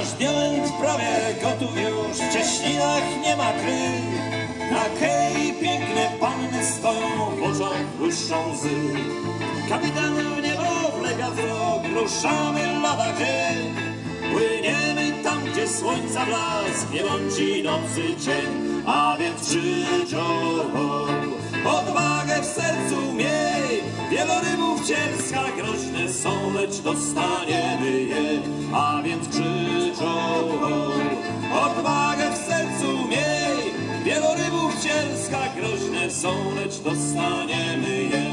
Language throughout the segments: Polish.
Aż Bielęk prawie gotów już, w Cieśninach nie ma kry. Na kei piękne panny stoją, bożą błyszczą łzy. Kapitan w niebo wlega wzrok, ruszamy lada gry. Płyniemy tam, gdzie słońca blask, nie bądź nocy cień, a więc krzyczą. Cielska groźne są, lecz dostaniemy je. A więc krzyczą, odwagę w sercu miej. Wielorybów cielska groźne są, lecz dostaniemy je.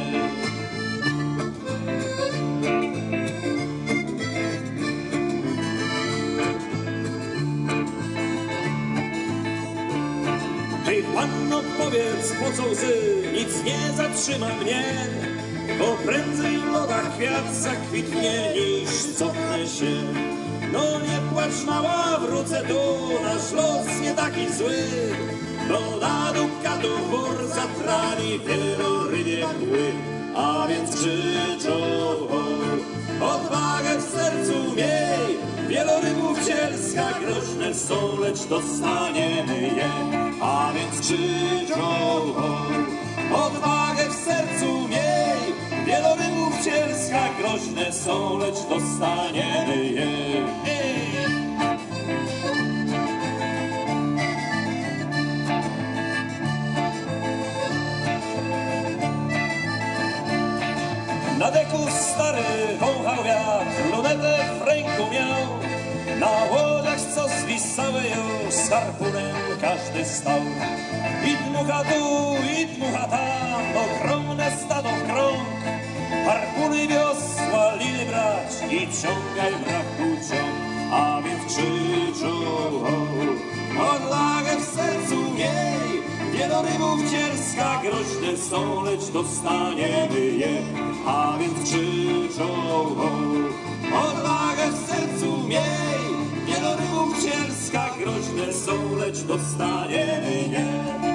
Hej, panno, powiedz, po co łzy, nic nie zatrzyma mnie, bo prędzej w lodach kwiat zakwitnie, niż cofnę się. No nie płacz mała, wrócę tu, nasz los nie taki zły, bo na dukatu wór zatrali wielorybie kły, a więc krzyczą, odwagę w sercu miej, wielorybów cielska groźne są, lecz dostaniemy je, a więc krzyczą, odwagę są, lecz dostaniemy je. Na deku stary wąchał wiatr, lunetę w ręku miał. Na łodziach, co zwisały już, z harpunem każdy stał. I dmucha tu, i dmucha tam, i ciągaj braku ciąg. A więc krzyczą, odwagę w sercu miej. Wielorybów cielska groźne są, lecz dostaniemy je. A więc krzyczą, odwagę w sercu miej. Wielorybów cielska groźne są, lecz dostaniemy je.